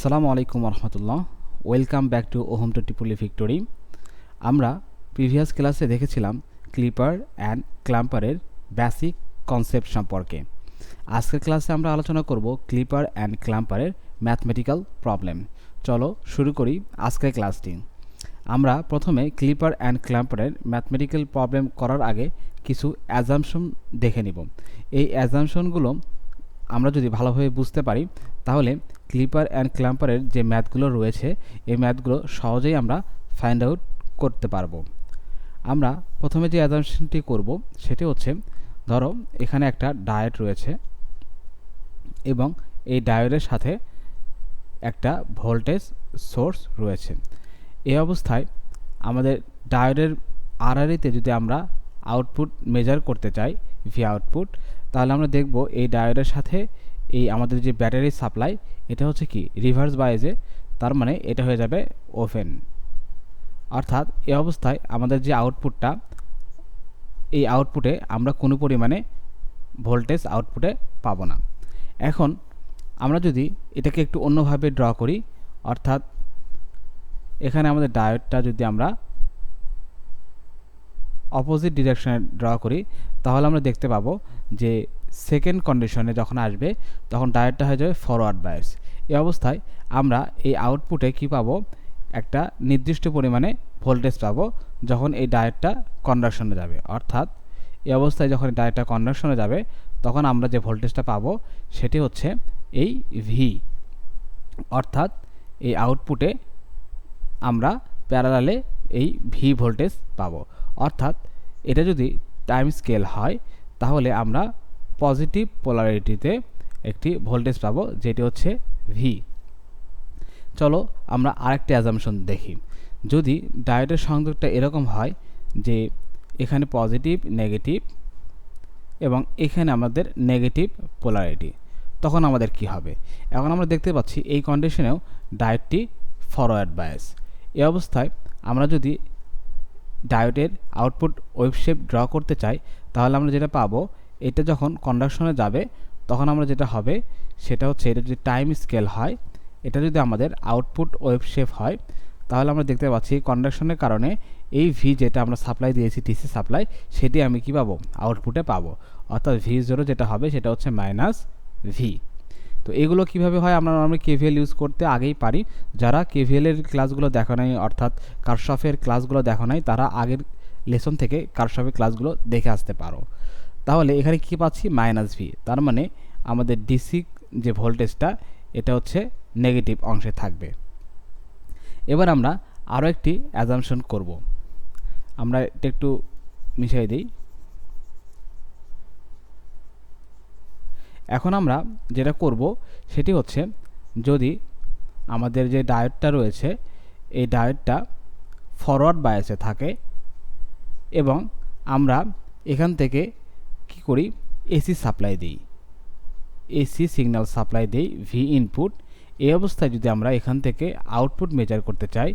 আসসালামু আলাইকুম রহমতুল্লাহ welcome back to ohm to টিপুলি ভিক্টোরি। আমরা প্রিভিয়াস ক্লাসে দেখেছিলাম ক্লিপার অ্যান্ড ক্লাম্পারের বেসিক কনসেপ্ট সম্পর্কে। আজকের ক্লাসে আমরা আলোচনা করব ক্লিপার অ্যান্ড ক্লাম্পারের ম্যাথমেটিক্যাল প্রবলেম। চলো শুরু করি আজকের ক্লাসটি। আমরা প্রথমে ক্লিপার অ্যান্ড ক্ল্যাম্পারের ম্যাথমেটিক্যাল প্রবলেম করার আগে কিছু অ্যাজামশন দেখে নিব। এই অ্যাজামশনগুলো আমরা যদি ভালোভাবে বুঝতে পারি, তাহলে ক্লিপার অ্যান্ড ক্ল্যাম্পারের যে ম্যাথগুলো রয়েছে, এই ম্যাথগুলো সহজেই আমরা ফাইন্ড আউট করতে পারব। আমরা প্রথমে যে অ্যাজামশনটি করব, সেটি হচ্ছে, ধরো এখানে একটা ডায়েট রয়েছে এবং এই ডায়োডের সাথে একটা ভোল্টেজ সোর্স রয়েছে। এই অবস্থায় আমাদের ডায়োডের আরআরিতে যদি আমরা আউটপুট মেজার করতে চাই ভি আউটপুট তাহলে আমরা দেখব এই ডায়োডের সাথে এই আমাদের যে ব্যাটারি সাপ্লাই, এটা হচ্ছে কি রিভার্স বায়াজে তার মানে এটা হয়ে যাবে ওভেন অর্থাৎ এই অবস্থায় আমাদের যে আউটপুটটা এই আউটপুটে আমরা কোনো পরিমাণে ভোল্টেজ আউটপুটে পাবো না। এখন আমরা যদি এটাকে একটু অন্যভাবে ড্র করি, অর্থাৎ এখানে আমাদের ডায়োডটা যদি আমরা অপোজিট ডিরেকশনে ড্র করি, তাহলে আমরা দেখতে পাবো যে সেকেন্ড কন্ডিশনে যখন আসবে, তখন ডায়োডটা হয়ে যাবে ফরওয়ার্ড বায়াস এই অবস্থায় আমরা এই আউটপুটে কি পাবো? একটা নির্দিষ্ট পরিমাণে ভোল্টেজ পাবো যখন এই ডায়োডটা কন্ডাকশনে যাবে। অর্থাৎ এই অবস্থায় যখন ডায়োডটা কন্ডাকশনে যাবে, তখন আমরা যে ভোল্টেজটা পাবো সেটি হচ্ছে এই ভি অর্থাৎ এই আউটপুটে আমরা প্যারালালে এই ভি ভোল্টেজ পাবো। অর্থাৎ এটা যদি টাইম স্কেল হয়, তাহলে আমরা পজিটিভ পোলারিটিতে একটি ভোল্টেজ পাবো, যেটি হচ্ছে ভি চলো আমরা আরেকটি অ্যাজামশন দেখি। যদি ডায়োডের সংযোগটা এরকম হয় যে এখানে পজিটিভ নেগেটিভ এবং এখানে আমাদের নেগেটিভ পোলারিটি তখন আমাদের কি হবে? এখন আমরা দেখতে পাচ্ছি এই কন্ডিশনেও ডায়োডটি ফরওয়ার্ড বায়াস এই অবস্থায় আমরা যদি ডায়োডের আউটপুট ওয়েব শেপ ড্র করতে চাই, তাহলে আমরা যেটা পাবো এটা যখন কন্ডাকশনে যাবে, তখন আমরা যেটা হবে, সেটা হচ্ছে এটা যদি টাইম স্কেল হয়, এটা যদি আমাদের আউটপুট ওয়েব শেপ হয়, তাহলে আমরা দেখতে পাচ্ছি কন্ডাকশনের কারণে এই ভি যেটা আমরা সাপ্লাই দিয়েছি টিসি সাপ্লাই সেটি আমি কি পাবো? আউটপুটে পাবো। অর্থাৎ ভি জিরো যেটা হবে, সেটা হচ্ছে মাইনাস ভি তো এগুলো কীভাবে হয়? আমরা নর্মালি কেভিএল ইউজ করতে আগেই পারি। যারা কেভিএলের ক্লাসগুলো দেখো নাই, অর্থাৎ কারশফের ক্লাসগুলো দেখো নাই, তারা আগের লেসন থেকে কারশফের ক্লাসগুলো দেখে আসতে পারো। তাহলে এখানে কি পাচ্ছি? মাইনাস ভি তার মানে আমাদের ডিসি যে ভোল্টেজটা এটা হচ্ছে নেগেটিভ অংশে থাকবে। এবার আমরা আরও একটি অ্যাজামশন করব। আমরা এটা একটু মিশিয়ে দিই। এখন আমরা যেটা করব, সেটি হচ্ছে যদি আমাদের যে ডায়েটটা রয়েছে, এই ডায়েটটা ফরওয়ার্ড বায়াসে থাকে এবং আমরা এখান থেকে কি করি? এসি সাপ্লাই দিই। এসি সিগন্যাল সাপ্লাই দিই ভি ইনপুট এই অবস্থায় যদি আমরা এখান থেকে আউটপুট মেজার করতে চাই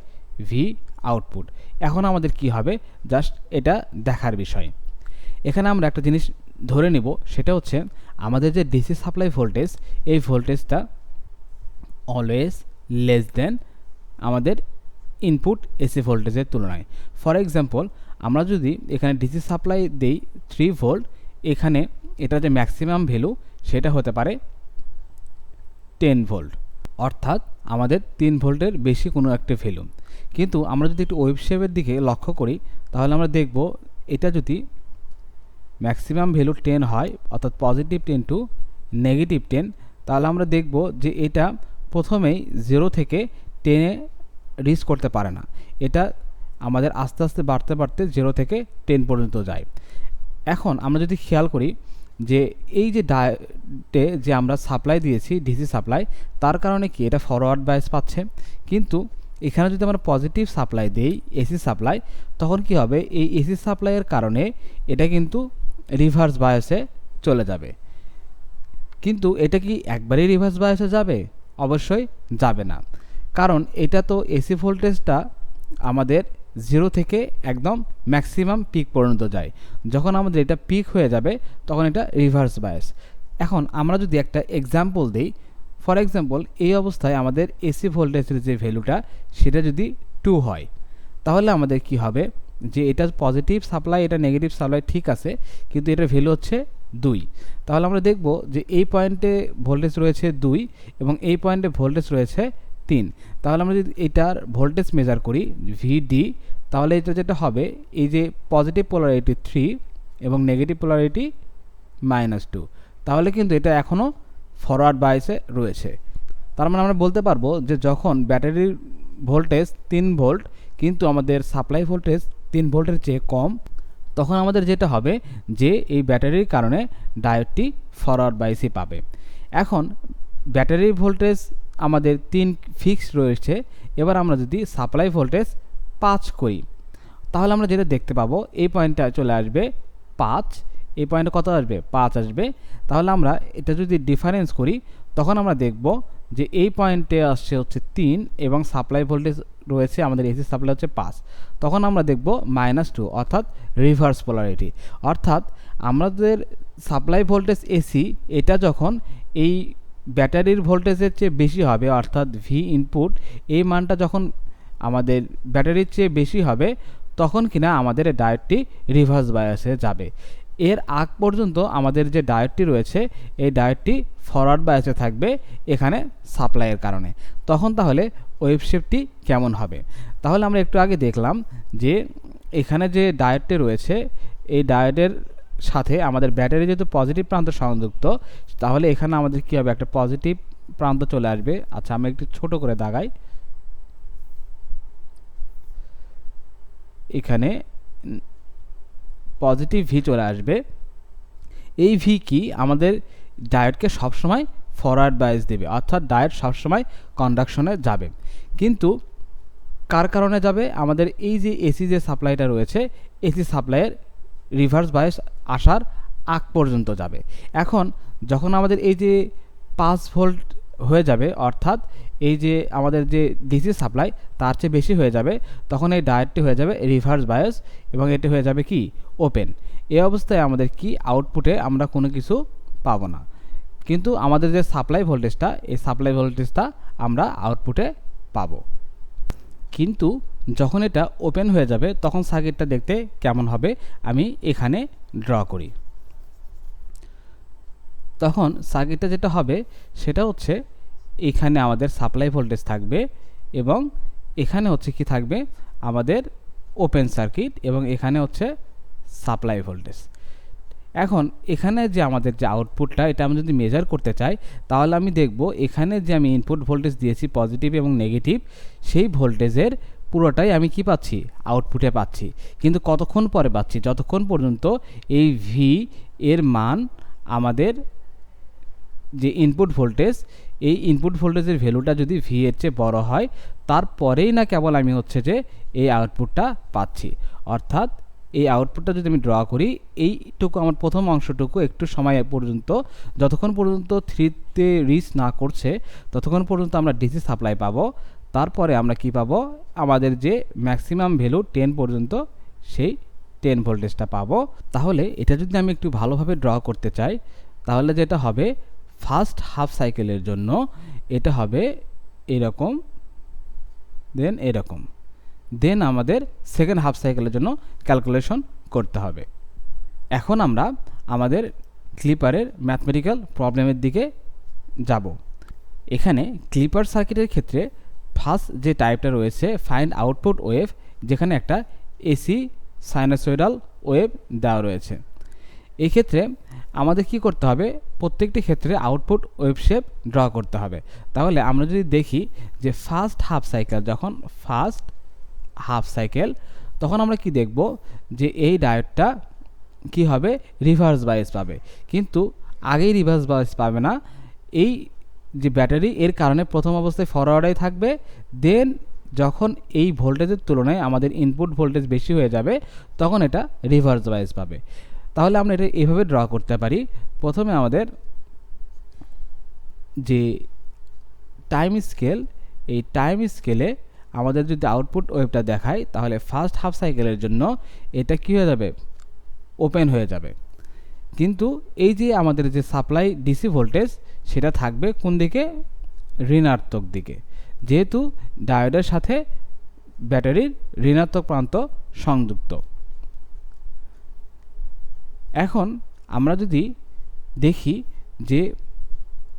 ভি আউটপুট এখন আমাদের কি হবে? জাস্ট এটা দেখার বিষয়। এখানে আমরা একটা জিনিস ধরে নিব, সেটা হচ্ছে আমাদের যে ডিসি সাপ্লাই ভোল্টেজ এই ভোল্টেজটা অলওয়েজ লেস দেন আমাদের ইনপুট এসি ভোল্টেজের তুলনায়। ফর এক্সাম্পল আমরা যদি এখানে ডিসি সাপ্লাই দেই থ্রি ভোল্ট এখানে এটা যে ম্যাক্সিমাম ভ্যালু সেটা হতে পারে টেন ভোল্ট অর্থাৎ আমাদের তিন ভোল্টের বেশি কোনো একটা ভ্যালু কিন্তু আমরা যদি একটু ওয়েবশেপের দিকে লক্ষ্য করি, তাহলে আমরা দেখব এটা যদি ম্যাক্সিমাম ভ্যালু টেন হয়, অর্থাৎ positive ten to negative ten তাহলে আমরা দেখব যে এটা প্রথমেই জিরো থেকে টেনে রিচ করতে পারে না। এটা আমাদের আস্তে আস্তে বাড়তে বাড়তে জিরো থেকে টেন পর্যন্ত যায়। এখন আমরা যদি খেয়াল করি যে এই যে ডায়েটে যে আমরা সাপ্লাই দিয়েছি ডিসি সাপ্লাই তার কারণে কি এটা ফরওয়ার্ড বায়াস পাচ্ছে? কিন্তু এখানে যদি আমরা পজিটিভ সাপ্লাই দেই এসি সাপ্লাই তখন কি হবে? এই এসি সাপ্লাইয়ের কারণে এটা কিন্তু রিভার্স বায়াসে চলে যাবে। কিন্তু এটা কি একবারেই রিভার্স বায়াসে যাবে? অবশ্যই যাবে না। কারণ এটা তো এসি ভোল্টেজটা আমাদের জিরো থেকে একদম ম্যাক্সিমাম পিক পর্যন্ত যায়। যখন আমাদের এটা পিক হয়ে যাবে, তখন এটা রিভার্স বায়াস এখন আমরা যদি একটা এক্সাম্পল দিই ফর এক্সাম্পল এই অবস্থায় আমাদের এসি ভোল্টেজের যে ভ্যালুটা সেটা যদি টু হয়, তাহলে আমাদের কি হবে? যে এটা পজিটিভ সাপ্লাই এটা নেগেটিভ সাপ্লাই ঠিক আছে, কিন্তু এটার ভ্যালু হচ্ছে দুই। তাহলে আমরা দেখব যে এই পয়েন্টে ভোল্টেজ রয়েছে দুই এবং এই পয়েন্টে ভোল্টেজ রয়েছে তিন। তাহলে আমরা যদি এটার ভোল্টেজ মেজার করি ভিডি তাহলে এটা যেটা হবে, এই যে পজিটিভ পোলারিটি থ্রি এবং নেগেটিভ পোলারিটি মাইনাস টু তাহলে কিন্তু এটা এখনও ফরওয়ার্ড বাইসে রয়েছে। তার মানে আমরা বলতে পারব যে যখন ব্যাটারির ভোল্টেজ তিন ভোল্ট কিন্তু আমাদের সাপ্লাই ভোল্টেজ তিন ভোল্টের চেয়ে কম, তখন আমাদের যেটা হবে যে এই ব্যাটারির কারণে ডায়োডটি ফরওয়ার্ড বাইসে পাবে। এখন ব্যাটারির ভোল্টেজ আমাদের তিন ফিক্স রয়েছে। এবার আমরা যদি সাপ্লাই ভোল্টেজ পাঁচ করি, তাহলে আমরা যেটা দেখতে পাবো, এই পয়েন্টটা চলে আসবে পাঁচ। এই পয়েন্টে কত আসবে? পাঁচ আসবে। তাহলে আমরা এটা যদি ডিফারেন্স করি, তখন আমরা দেখব যে এই পয়েন্টে আসছে হচ্ছে তিন এবং সাপ্লাই ভোল্টেজ রয়েছে, আমাদের এসি সাপ্লাই হচ্ছে পাঁচ। তখন আমরা দেখব মাইনাস টু অর্থাৎ রিভার্স পোলারিটি অর্থাৎ আমাদের সাপ্লাই ভোল্টেজ এসি এটা যখন এই ব্যাটারির ভোল্টেজের চেয়ে বেশি হবে, অর্থাৎ ভি ইনপুট এই মানটা যখন আমাদের ব্যাটারির চেয়ে বেশি হবে, তখন কিনা আমাদের ডায়েটটি রিভার্স বায়াসে যাবে। এর আগ পর্যন্ত আমাদের যে ডায়েটটি রয়েছে, এই ডায়েটটি ফরওয়ার্ড বায়াসে থাকবে এখানে সাপ্লাইয়ের কারণে। তখন তাহলে ওয়েব শেপটি কেমন হবে? তাহলে আমরা একটু আগে দেখলাম যে এখানে যে ডায়েটটি রয়েছে, এই ডায়েটের সাথে আমাদের ব্যাটারি যেহেতু পজিটিভ প্রান্ত সংযুক্ত, তাহলে এখানে আমাদের কী হবে? একটা পজিটিভ প্রান্ত চলে আসবে। আচ্ছা আমি একটু ছোট করে দাগাই। এখানে পজিটিভ ভি চলে আসবে। এই ভি কি আমাদের ডায়েটকে সবসময় ফরওয়ার্ড বায়াস দেবে, অর্থাৎ ডায়েট সবসময় কন্ডাকশনে যাবে। কিন্তু কার কারণে যাবে? আমাদের এই যে এসি যে সাপ্লাইটা রয়েছে এসি সাপ্লাইয়ের রিভার্স বায়াস আসার আগ পর্যন্ত যাবে। এখন যখন আমাদের এই যে পাঁচ ভোল্ট হয়ে যাবে, অর্থাৎ এই যে আমাদের যে ডিসি সাপ্লাই, তার চেয়ে বেশি হয়ে যাবে, তখন এই ডায়েটটি হয়ে যাবে রিভার্স বায়োস এবং এটি হয়ে যাবে কি? ওপেন। এই অবস্থায় আমাদের কি আউটপুটে আমরা কোনো কিছু পাবো না। কিন্তু আমাদের যে সাপ্লাই ভোল্টেজটা, এই সাপ্লাই ভোল্টেজটা আমরা আউটপুটে পাবো। কিন্তু যখন এটা ওপেন হয়ে যাবে, তখন সার্কিটটা দেখতে কেমন হবে, আমি এখানে ড্র করি। তখন সার্কিটটা যেটা হবে, সেটা হচ্ছে এখানে আমাদের সাপ্লাই ভোল্টেজ থাকবে এবং এখানে হচ্ছে কি থাকবে? আমাদের ওপেন সার্কিট এবং এখানে হচ্ছে সাপ্লাই ভোল্টেজ এখন এখানে যে আমাদের যে আউটপুটটা এটা আমি যদি মেজার করতে চাই, তাহলে আমি দেখব এখানে যে আমি ইনপুট ভোল্টেজ দিয়েছি পজিটিভ এবং নেগেটিভ সেই ভোল্টেজের পুরোটাই আমি কি পাচ্ছি? আউটপুটে পাচ্ছি। কিন্তু কতক্ষণ পরে পাচ্ছি? যতক্ষণ পর্যন্ত এই ভি এর মান আমাদের যে ইনপুট ভোল্টেজ এই ইনপুট ভোল্টেজের ভ্যালুটা যদি ভি এর চেয়ে বড় হয়, তারপরেই না কেবল আমি হচ্ছে যে এই আউটপুটটা পাচ্ছি। অর্থাৎ এই আউটপুটটা যদি আমি ড্র করি, এইটুকু আমার প্রথম অংশটুকু একটু সময় পর্যন্ত, যতক্ষণ পর্যন্ত থ্রিতে রিচ না করছে, ততক্ষণ পর্যন্ত আমরা ডিসি সাপ্লাই পাবো। তারপরে আমরা কি পাবো? আমাদের যে ম্যাক্সিমাম ভ্যালু টেন পর্যন্ত, সেই টেন ভোল্টেজটা পাবো। তাহলে এটা যদি আমি একটু ভালোভাবে ড্র করতে চাই, তাহলে যেটা হবে ফার্স্ট হাফ সাইকেলের জন্য এটা হবে এরকম দেন এরকম। দেন আমাদের সেকেন্ড হাফ সাইকেলের জন্য ক্যালকুলেশন করতে হবে। এখন আমরা আমাদের ক্লিপারের ম্যাথমেটিক্যাল প্রবলেমের দিকে যাব। এখানে ক্লিপার সার্কিটের ক্ষেত্রে ফার্স্ট যে টাইপটা রয়েছে ফাইন্ড আউটপুট ওয়েভ যেখানে একটা এসি সাইনোসয়েডাল ওয়েভ দেওয়া রয়েছে। এই ক্ষেত্রে আমাদের কি করতে হবে? প্রত্যেকটি ক্ষেত্রে আউটপুট ওয়েব শেপ ড্র করতে হবে। তাহলে আমরা যদি দেখি যে ফার্স্ট হাফ সাইকেল যখন ফার্স্ট হাফ সাইকেল তখন আমরা কি দেখব যে এই ডায়োডটা কি হবে? রিভার্স বায়াস পাবে। কিন্তু আগেই রিভার্স বায়াস পাবে না। এই যে ব্যাটারি, এর কারণে প্রথম অবস্থায় ফরওয়ার্ডাই থাকবে। দেন যখন এই ভোল্টেজের তুলনায় আমাদের ইনপুট ভোল্টেজ বেশি হয়ে যাবে, তখন এটা রিভার্স বায়াস পাবে। তাহলে আমরা এটা এভাবে ড্র করতে পারি। প্রথমে আমাদের যে টাইম স্কেল এই টাইম স্কেলে আমাদের যদি আউটপুট ওয়েবটা দেখায়, তাহলে ফার্স্ট হাফ সাইকেলের জন্য এটা কী হয়ে যাবে? ওপেন হয়ে যাবে। কিন্তু এই যে আমাদের যে সাপ্লাই ডিসি ভোল্টেজ সেটা থাকবে কোন দিকে? ঋণাত্মক দিকে। যেহেতু ডায়োডের সাথে ব্যাটারির ঋণাত্মক প্রান্ত সংযুক্ত। এখন আমরা যদি দেখি যে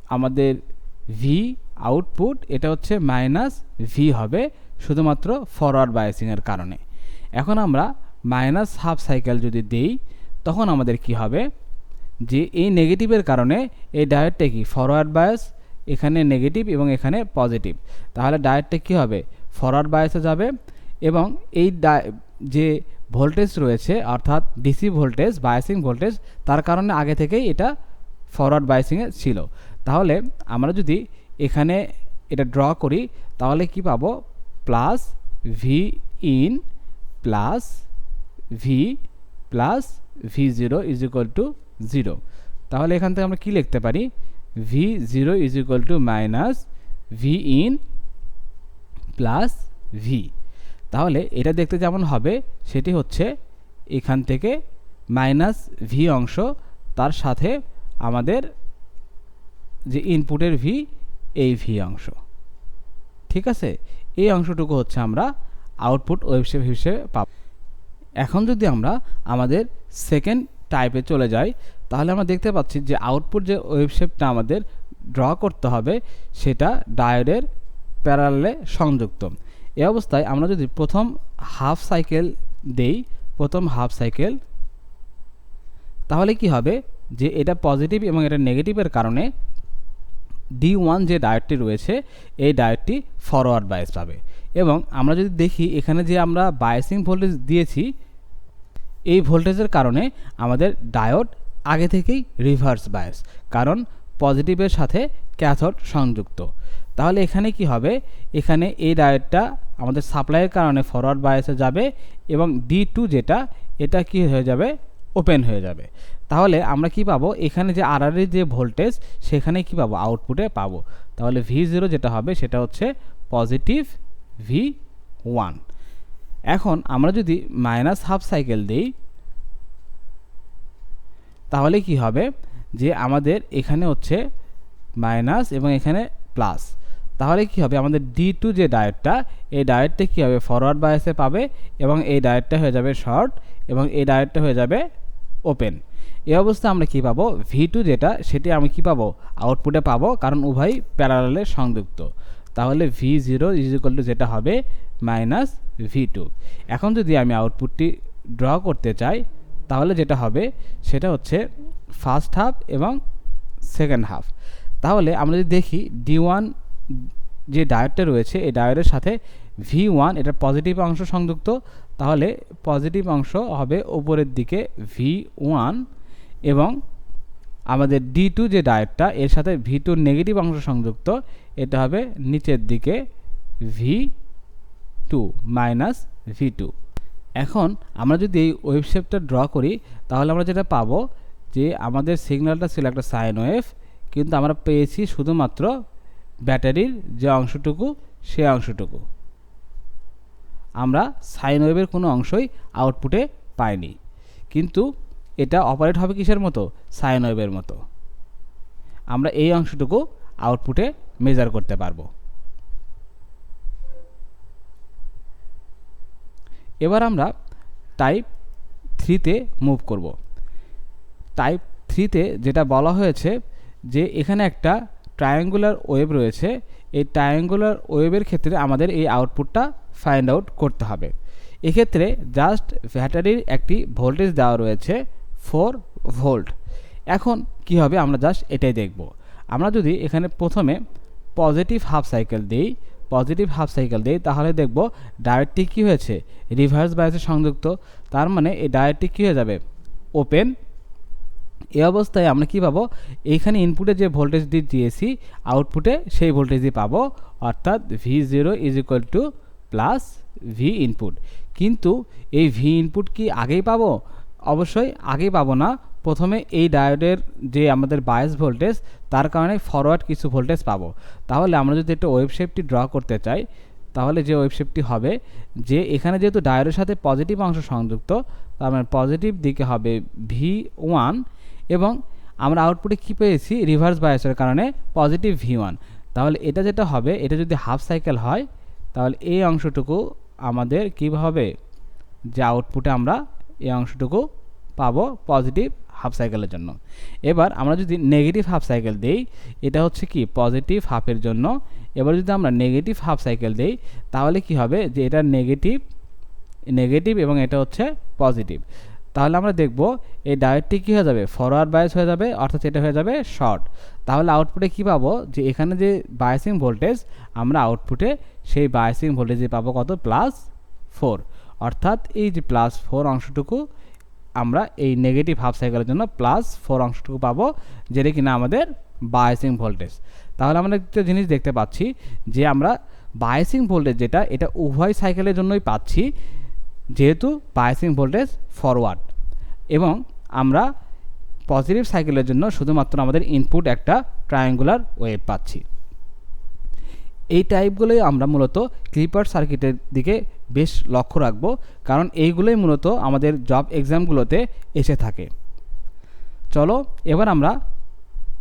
আমাদের ভি আউটপুট এটা হচ্ছে মাইনাস ভি হবে শুধুমাত্র ফরওয়ার্ড বায়াসিংয়ের কারণে। এখন আমরা মাইনাস হাফ সাইকেল যদি দেই, তখন আমাদের কি হবে? যে এই নেগেটিভের কারণে এই ডায়েটটা কি? ফরওয়ার্ড বায়াস এখানে নেগেটিভ এবং এখানে পজিটিভ তাহলে ডায়েটটা কী হবে? ফরওয়ার্ড বায়াসে যাবে এবং এই যে ভোল্টেজ রয়েছে, অর্থাৎ ডিসি ভোল্টেজ বায়াসিং ভোল্টেজ তার কারণে আগে থেকেই এটা ফরওয়ার্ড বায়াসিংয়ে ছিল। তাহলে আমরা যদি এখানে এটা ড্র করি, তাহলে কি পাবো? Plus V in plus V plus V zero is equal to zero. তাহলে এখান থেকে আমরা কি লিখতে পারি? V zero is equal to minus V in plus V তাহলে এটা দেখতে যেমন হবে, সেটি হচ্ছে এখান থেকে মাইনাস ভি অংশ, তার সাথে আমাদের যে ইনপুটের ভি এই ভি অংশ। ঠিক আছে? এই অংশটুকু হচ্ছে আমরা আউটপুট ওয়েবশেপ হিসেবে পাব। এখন যদি আমরা আমাদের সেকেন্ড টাইপে চলে যাই তাহলে আমরা দেখতে পাচ্ছি যে আউটপুট যে ওয়েবশেপটা আমাদের ড্র করতে হবে, সেটা ডায়োডের প্যারালে সংযুক্ত। এ অবস্থায় আমরা যদি প্রথম হাফ সাইকেল দেই, প্রথম হাফ সাইকেল তাহলে কি হবে? যে এটা পজিটিভ এবং এটা নেগেটিভের কারণে ডি ওয়ান যে ডায়েটটি রয়েছে, এই ডায়েটটি ফরওয়ার্ড বায়াস পাবে। এবং আমরা যদি দেখি এখানে যে আমরা বায়াসিং ভোল্টেজ দিয়েছি এই ভোল্টেজের কারণে আমাদের ডায়োড আগে থেকেই রিভার্স বায়াস কারণ পজিটিভের সাথে ক্যাথড সংযুক্ত। তাহলে এখানে কি হবে? এখানে এই ডায়োডটা আমাদের সাপ্লাইয়ের কারণে ফরওয়ার্ড বায়াসে যাবে এবং ডি টু যেটা, এটা কি হয়ে যাবে? ওপেন হয়ে যাবে। তাহলে আমরা কি পাবো? এখানে যে আর যে ভোল্টেজ, সেখানে কি পাবো? আউটপুটে পাবো। তাহলে ভি জিরো যেটা হবে, সেটা হচ্ছে পজিটিভ ভি ওয়ান এখন আমরা যদি মাইনাস হাফ সাইকেল দিই, তাহলে কি হবে? যে আমাদের এখানে হচ্ছে মাইনাস এবং এখানে প্লাস তাহলে কি হবে? আমাদের ডি টু যে ডায়েটটা এই ডায়েটটা কী হবে? ফরওয়ার্ড বায়াসে পাবে এবং এই ডায়েটটা হয়ে যাবে শর্ট এবং এই ডায়েটটা হয়ে যাবে ওপেন এই অবস্থা আমরা কি পাবো? ভি টু যেটা, সেটি আমি কি পাবো? আউটপুটে পাবো, কারণ উভয় প্যারালে সংযুক্ত। তাহলে V zero is equal to যেটা হবে মাইনাস ভি টু এখন যদি আমি আউটপুটটি ড্র করতে চাই, তাহলে যেটা হবে, সেটা হচ্ছে ফার্স্ট হাফ এবং সেকেন্ড হাফ তাহলে আমরা যদি দেখি ডি ওয়ান যে ডায়োডটা রয়েছে, এই ডায়োডের সাথে ভি ওয়ান এটা পজিটিভ অংশ সংযুক্ত, তাহলে পজিটিভ অংশ হবে ওপরের দিকে ভি ওয়ান এবং আমাদের ডি টু যে ডায়োডটা এর সাথে ভি টুর নেগেটিভ অংশ সংযুক্ত, এটা হবে নিচের দিকে V two minus V two এখন আমরা যদি এই ওয়েবশেপটা ড্র করি, তাহলে আমরা যেটা পাবো যে আমাদের সিগন্যালটা ছিল একটা সাইন ওয়েভ কিন্তু আমরা পেয়েছি শুধুমাত্র ব্যাটারির যে অংশটুকু, সে অংশটুকু। আমরা সাইন ওয়েভের কোনো অংশই আউটপুটে পাইনি। কিন্তু এটা অপারেট হবে কিসের মতো? সাইন ওয়েভের মতো। আমরা এই অংশটুকু আউটপুটে মেজার করতে পারব। এবার আমরা টাইপ থ্রিতে মুভ করব। টাইপ থ্রিতে যেটা বলা হয়েছে যে এখানে একটা ট্রায়াঙ্গুলার ওয়েব রয়েছে। এই ট্রায়াঙ্গুলার ওয়েবের ক্ষেত্রে আমাদের এই আউটপুটটা ফাইন্ড আউট করতে হবে। এক্ষেত্রে জাস্ট ব্যাটারির একটি ভোল্টেজ দেওয়া রয়েছে ফোর ভোল্ট এখন কি হবে? আমরা জাস্ট এটাই দেখব। আমরা যদি এখানে প্রথমে পজিটিভ হাফ সাইকেল দিই পজিটিভ হাফ সাইকেল দিই, তাহলে দেখব ডায়েটটি কী হয়েছে? রিভার্স বায়াসে সংযুক্ত, তার মানে এই ডায়েটটি কী হয়ে যাবে? ওপেন এই অবস্থায় আমরা কি পাবো? এইখানে ইনপুটে যে ভোল্টেজটি দিয়েছি আউটপুটে সেই ভোল্টেজই পাবো, অর্থাৎ V zero is equal to plus V input কিন্তু এই ভি ইনপুট কি আগেই পাবো? অবশ্যই আগেই পাবো না প্রথমে এই ডায়োডের যে আমাদের বায়াস ভোল্টেজ তার কারণে ফরওয়ার্ড কিছু ভোল্টেজ পাবো। তাহলে আমরা যদি একটা ওয়েবশেপটি ড্র করতে চাই, তাহলে যে ওয়েবশেপটি হবে, যে এখানে যেহেতু ডায়োডের সাথে পজিটিভ অংশ সংযুক্ত, তার মানে পজিটিভ দিকে হবে ভি ওয়ান এবং আমরা আউটপুটে কী পেয়েছি? রিভার্স বায়াসের কারণে পজিটিভ ভি ওয়ান তাহলে এটা যেটা হবে, এটা যদি হাফ সাইকেল হয়, তাহলে এই অংশটুকু আমাদের কী হবে? যে আউটপুটে আমরা এই অংশটুকু পাবো পজিটিভ হাফ সাইকেলের জন্য। এবার আমরা যদি নেগেটিভ হাফ সাইকেল দেই, এটা হচ্ছে কি? পজিটিভ হাফের জন্য। এবার যদি আমরা নেগেটিভ হাফ সাইকেল দেই, তাহলে কি হবে? যে এটা নেগেটিভ নেগেটিভ এবং এটা হচ্ছে পজিটিভ তাহলে আমরা দেখব, এই ডায়েটটি কী হয়ে যাবে? ফরওয়ার্ড বায়াস হয়ে যাবে, অর্থাৎ এটা হয়ে যাবে শর্ট তাহলে আউটপুটে কি পাবো? যে এখানে যে বায়াসিং ভোল্টেজ আমরা আউটপুটে সেই বায়াসিং ভোল্টেজে পাবো কত? প্লাস ফোর অর্থাৎ এই যে প্লাস ফোর অংশটুকু আমরা এই নেগেটিভ হাফ সাইকেলের জন্য প্লাস ফোর অংশটুকু পাবো, যেটা কিনা আমাদের বায়াসিং ভোল্টেজ তাহলে আমরা একটা জিনিস দেখতে পাচ্ছি যে আমরা বায়াসিং ভোল্টেজ যেটা, এটা উভয় সাইকেলের জন্যই পাচ্ছি, যেহেতু বায়াসিং ভোল্টেজ ফরওয়ার্ড এবং আমরা পজিটিভ সাইকেলের জন্য শুধুমাত্র আমাদের ইনপুট একটা ট্রায়াঙ্গুলার ওয়েভ পাচ্ছি। এই টাইপগুলোই আমরা মূলত ক্লিপার সার্কিটের দিকে বেশ লক্ষ্য রাখব, কারণ এইগুলোই মূলত আমাদের জব এক্সামগুলোতে এসে থাকে। চলো, এবার আমরা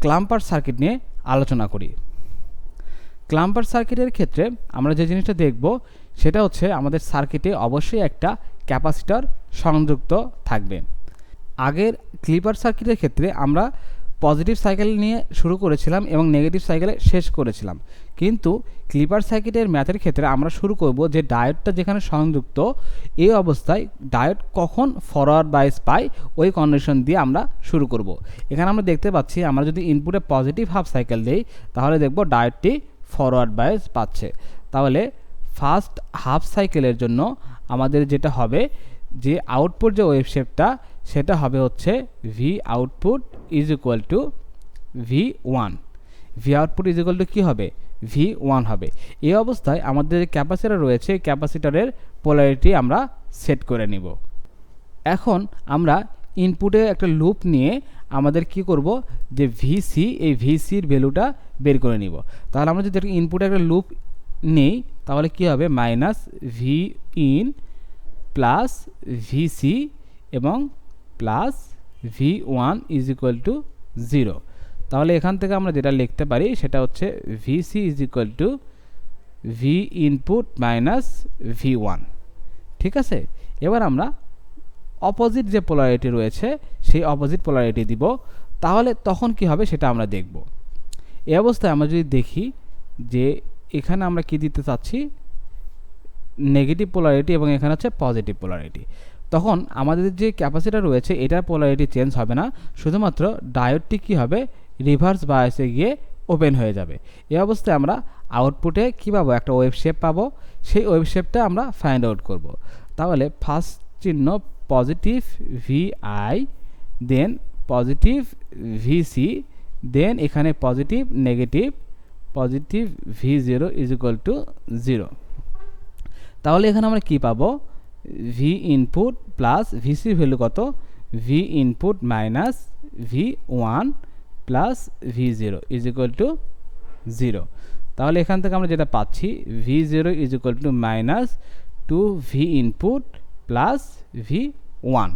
ক্লাম্পার সার্কিট নিয়ে আলোচনা করি। ক্লাম্পার সার্কিটের ক্ষেত্রে আমরা যে জিনিসটা দেখব, সেটা হচ্ছে আমাদের সার্কিটে অবশ্যই একটা ক্যাপাসিটর সংযুক্ত থাকবে। আগের ক্লিপার সার্কিটের ক্ষেত্রে আমরা পজিটিভ সাইকেল নিয়ে শুরু করেছিলাম এবং নেগেটিভ সাইকেলে শেষ করেছিলাম। কিন্তু ক্লিপার সার্কিটের ম্যাথের ক্ষেত্রে আমরা শুরু করব যে ডায়োডটা যেখানে সংযুক্ত, এই অবস্থায় ডায়োড কখন ফরওয়ার্ড বাইস পায় ওই কন্ডিশন দিয়ে আমরা শুরু করব। এখানে আমরা দেখতে পাচ্ছি, আমরা যদি ইনপুটে পজিটিভ হাফ সাইকেল দিই, তাহলে দেখব ডায়োডটি ফরওয়ার্ড বাইস পাচ্ছে। তাহলে ফার্স্ট হাফ সাইকেলের জন্য আমাদের যেটা হবে যে আউটপুট যে ওয়েভ শেপটা সেটা হবে হচ্ছে V output is equal to V one V output is equal to কী হবে? ভি ওয়ান হবে। এই অবস্থায় আমাদের যে ক্যাপাসিটার রয়েছে ক্যাপাসিটারের পোলারিটি আমরা সেট করে নিব। এখন আমরা ইনপুটে একটা লুপ নিয়ে আমাদের কি করব? যে ভিসি এই ভিসির ভ্যালুটা বের করে নিব। তাহলে আমরা যদি ইনপুটে একটা লুপ নেই, তাহলে কি হবে? Minus V in plus VC এবং plus V one is equal to zero তাহলে এখান থেকে আমরা যেটা লিখতে পারি সেটা হচ্ছে VC is equal to V input minus V one ঠিক আছে? এবার আমরা অপোজিট যে পোলারিটি রয়েছে, সেই অপোজিট পোলারিটি দিব। তাহলে তখন কি হবে সেটা আমরা দেখব। এই অবস্থায় আমরা যদি দেখি যে এখানে আমরা কি দিতে চাচ্ছি? নেগেটিভ পোলারিটি এবং এখানে হচ্ছে পজিটিভ পোলারিটি তখন আমাদের যে ক্যাপাসিটার রয়েছে, এটার পোলারিটি চেঞ্জ হবে না। শুধুমাত্র ডায়োডটি কী হবে? রিভার্স বায়াসে গিয়ে ওপেন হয়ে যাবে। এই অবস্থায় আমরা আউটপুটে কী পাবো? একটা ওয়েব শেপ পাবো। সেই ওয়েব শেপটা আমরা ফাইন্ড আউট করব। তাহলে ফার্স্ট চিহ্ন positive V I then positive VC then এখানে positive negative positive V zero is equal to zero তাহলে এখানে আমরা কি পাবো? ভি ইনপুট প্লাস ভিসির ভ্যালু কত? V input minus V one plus V zero is equal to zero তাহলে এখান থেকে আমরা যেটা পাচ্ছি V zero is equal to minus two V input plus V one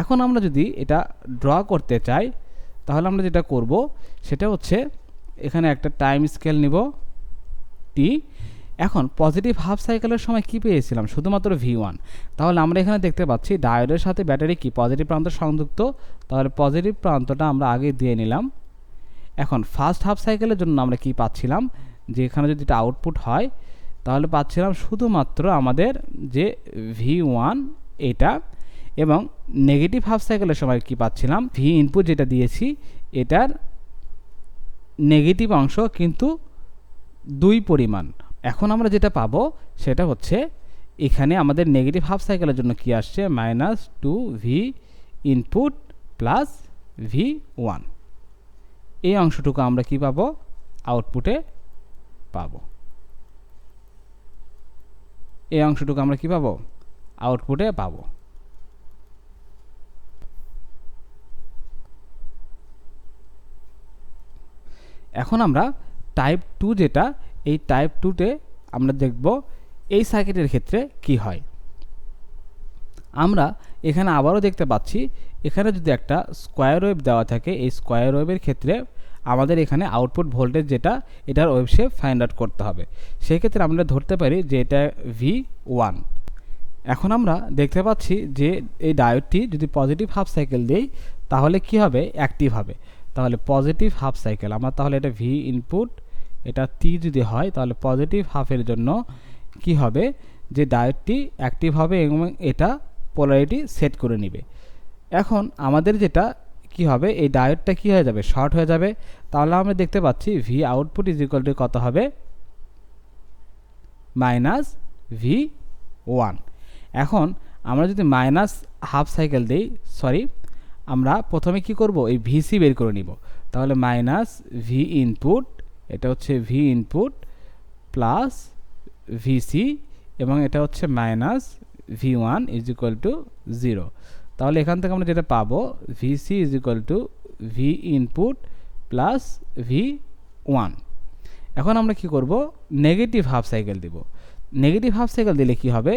এখন আমরা যদি এটা ড্র করতে চাই, তাহলে আমরা যেটা করব, সেটা হচ্ছে এখানে একটা টাইম স্কেল নিব টি এখন পজিটিভ হাফ সাইকেলের সময় কি পেয়েছিলাম? শুধুমাত্র ভি ওয়ান তাহলে আমরা এখানে দেখতে পাচ্ছি ডায়োডের সাথে ব্যাটারি কি? পজিটিভ প্রান্ত সংযুক্ত। তাহলে পজিটিভ প্রান্তটা আমরা আগে দিয়ে নিলাম। এখন ফার্স্ট হাফ সাইকেলের জন্য আমরা কি পাচ্ছিলাম? যে এখানে যদি এটা আউটপুট হয়, তাহলে পাচ্ছিলাম শুধুমাত্র আমাদের যে ভি ওয়ান এটা। এবং নেগেটিভ হাফ সাইকেলের সময় কি পাচ্ছিলাম? ভি ইনপুট যেটা দিয়েছি, এটার নেগেটিভ অংশ কিন্তু দুই পরিমাণ। এখন আমরা যেটা পাবো সেটা হচ্ছে এখানে আমাদের নেগেটিভ হাফ সাইকেলের জন্য কি আসছে? Minus two V input plus V one এই অংশটুকু আমরা কি পাবো? আউটপুটে পাবো। এই অংশটুকু আমরা কি পাবো? আউটপুটে পাবো। এখন আমরা টাইপ টু যেটা এই টাইপ টুতে আমরা দেখব এই সার্কিটের ক্ষেত্রে কি হয়। আমরা এখানে আবারও দেখতে পাচ্ছি, এখানে যদি একটা স্কোয়ার ওয়েভ দেওয়া থাকে, এই স্কোয়ার ওয়েভের ক্ষেত্রে আমাদের এখানে আউটপুট ভোল্টেজ যেটা, এটার শেপ ফাইন্ড আউট করতে হবে। সেই ক্ষেত্রে আমরা ধরতে পারি যে এটা ভি ওয়ান এখন আমরা দেখতে পাচ্ছি যে এই ডায়োডটি যদি পজিটিভ হাফ সাইকেল দেই, তাহলে কি হবে? অ্যাক্টিভ হবে। তাহলে পজিটিভ হাফ সাইকেল আমরা তাহলে এটা ভি ইনপুট এটা টি যদি হয়, তাহলে পজিটিভ হাফের জন্য কি হবে? যে ডায়োডটি অ্যাক্টিভ হবে এবং এটা পোলারিটি সেট করে নেবে। এখন আমাদের যেটা কি হবে? এই ডায়োডটা কি হয়ে যাবে? শর্ট হয়ে যাবে। তাহলে আমরা দেখতে পাচ্ছি V output is equal to কত হবে? মাইনাস ভি ওয়ান এখন আমরা যদি মাইনাস হাফ সাইকেল দিই সরি আমরা প্রথমে কি করব? এই ভিসি বের করে নিব। তাহলে মাইনাস ভি ইনপুট এটা হচ্ছে ভি ইনপুট প্লাস ভিসি এবং এটা হচ্ছে minus V one is equal to zero তাহলে এখান থেকে আমরা যেটা পাবো VC is equal to V input plus V one এখন আমরা কি করব? নেগেটিভ হাফ সাইকেল দিব। নেগেটিভ হাফ সাইকেল দিলে কি হবে?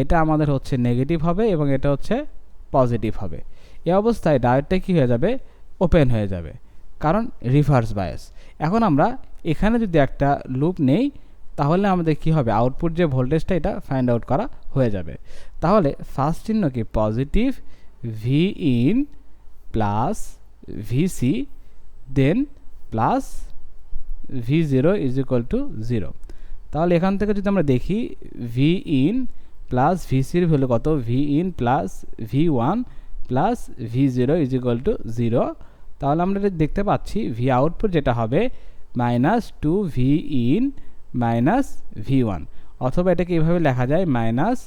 এটা আমাদের হচ্ছে নেগেটিভ হবে এবং এটা হচ্ছে পজিটিভ হবে। এ অবস্থায় ডায়োডটা কি হয়ে যাবে? ওপেন হয়ে যাবে। কারণ রিভার্স বায়াস এখন আমরা এখানে যদি একটা লুপ নেই, তাহলে আমাদের কি হবে? আউটপুট যে ভোল্টেজটা এটা ফাইন্ড আউট করা হয়ে যাবে। তাহলে ফার্স্ট চিহ্ন কি? Positive V in plus VC then plus V zero is equal to zero তাহলে এখান থেকে যদি আমরা দেখি ভি ইন প্লাস ভিসির ভ্যালু কত? V in plus V one plus V zero is equal to zero তাহলে আমরা দেখতে পাচ্ছি ভি আউটপুট যেটা হবে minus two V in minus V one অথবা এটাকে এইভাবে লেখা যায় minus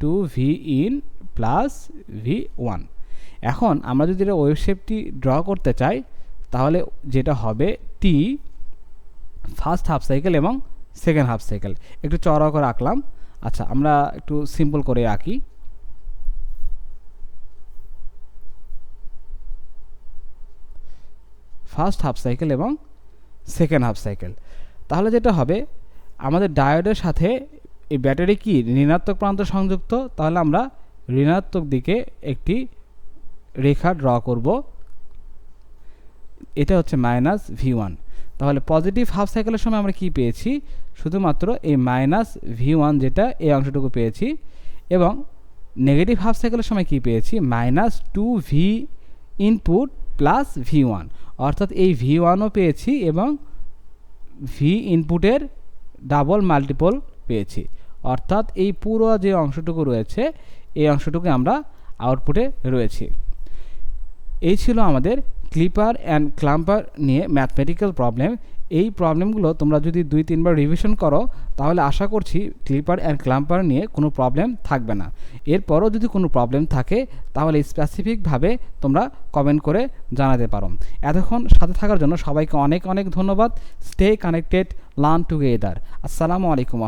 two V in plus V one এখন আমরা যদি এটা ওয়েভ শেপটি ড্র করতে চাই, তাহলে যেটা হবে টি ফার্স্ট হাফ সাইকেল এবং সেকেন্ড হাফ সাইকেল একটু চড়া করে আঁকলাম। আচ্ছা আমরা একটু সিম্পল করে আঁকি। ফার্স্ট হাফ সাইকেল এবং সেকেন্ড হাফ সাইকেল তাহলে যেটা হবে, আমাদের ডায়োডের সাথে এই ব্যাটারি কি ঋণাত্মক প্রান্ত সংযুক্ত? তাহলে আমরা ঋণাত্মক দিকে একটি রেখা ড্র করব। এটা হচ্ছে মাইনাস ভি ওয়ান তাহলে পজিটিভ হাফ সাইকেলের সময় আমরা কি পেয়েছি? শুধুমাত্র এই মাইনাস ভি ওয়ান যেটা, এই অংশটুকু পেয়েছি। এবং নেগেটিভ হাফ সাইকেলের সময় কি পেয়েছি? Minus two V input plus V one অর্থাৎ এই ভি ওয়ানও পেয়েছি এবং ভি ইনপুটের ডাবল মাল্টিপল পেয়েছি। অর্থাৎ এই পুরো যে অংশটুকু রয়েছে, এই অংশটুকু আমরা আউটপুটে রয়েছি। এই ছিল আমাদের ক্লিপার অ্যান্ড ক্লাম্পার নিয়ে ম্যাথমেটিক্যাল প্রবলেম এই প্রবলেমগুলো তোমরা যদি দুই তিনবার রিভিশন করো তাহলে আশা করছি ক্লিপার অ্যান্ড ক্লাম্পার নিয়ে কোনো প্রবলেম থাকবে না। এরপরও যদি কোনো প্রবলেম থাকে, তাহলে স্পেসিফিকভাবে তোমরা কমেন্ট করে জানাতে পারো। এতক্ষণ সাথে থাকার জন্য সবাইকে অনেক অনেক ধন্যবাদ। স্টে কানেক্টেড লার্ন টুগেদার আসসালামু আলাইকুম।